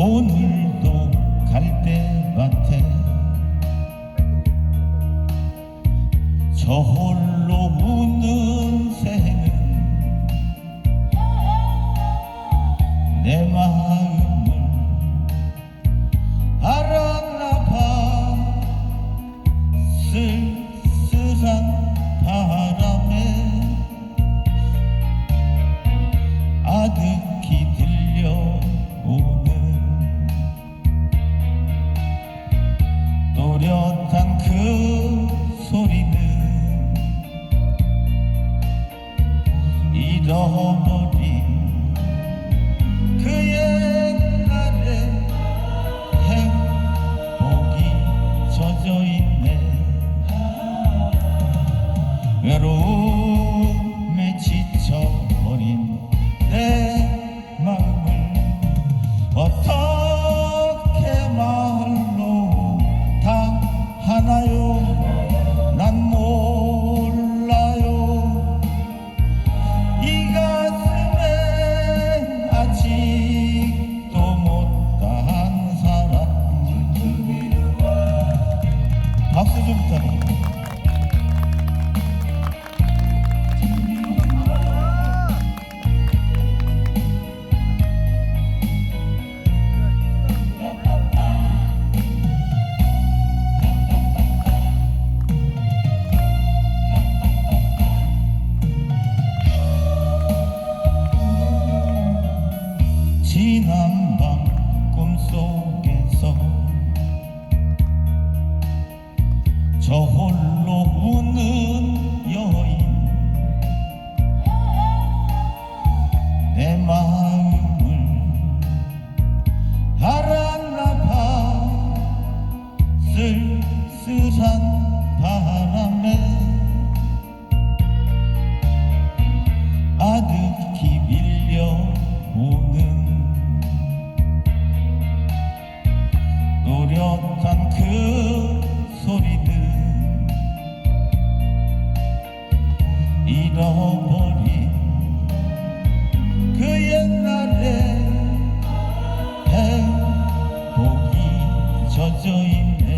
오늘도 갈대밭에 저 홀로 우는 새는 내맘 노련한 그 소리는 잃어버린 그의 지난 밤 꿈속에서 저 홀로 우는 여인 내마 노력한 그 소리는 잃어버린 그 옛날의 행복이 젖어있네.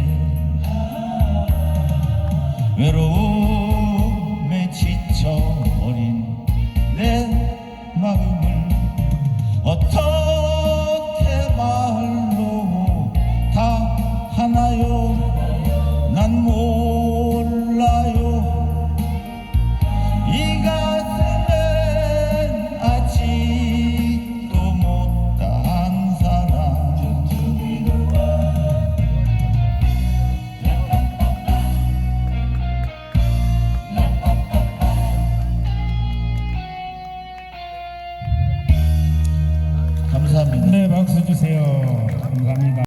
외로움에 지쳐버린 내 마음을 어떻게 몰라요 이 가슴엔 아직도 못다한 사람 감사합니다. 네, 박수 주세요. 감사합니다.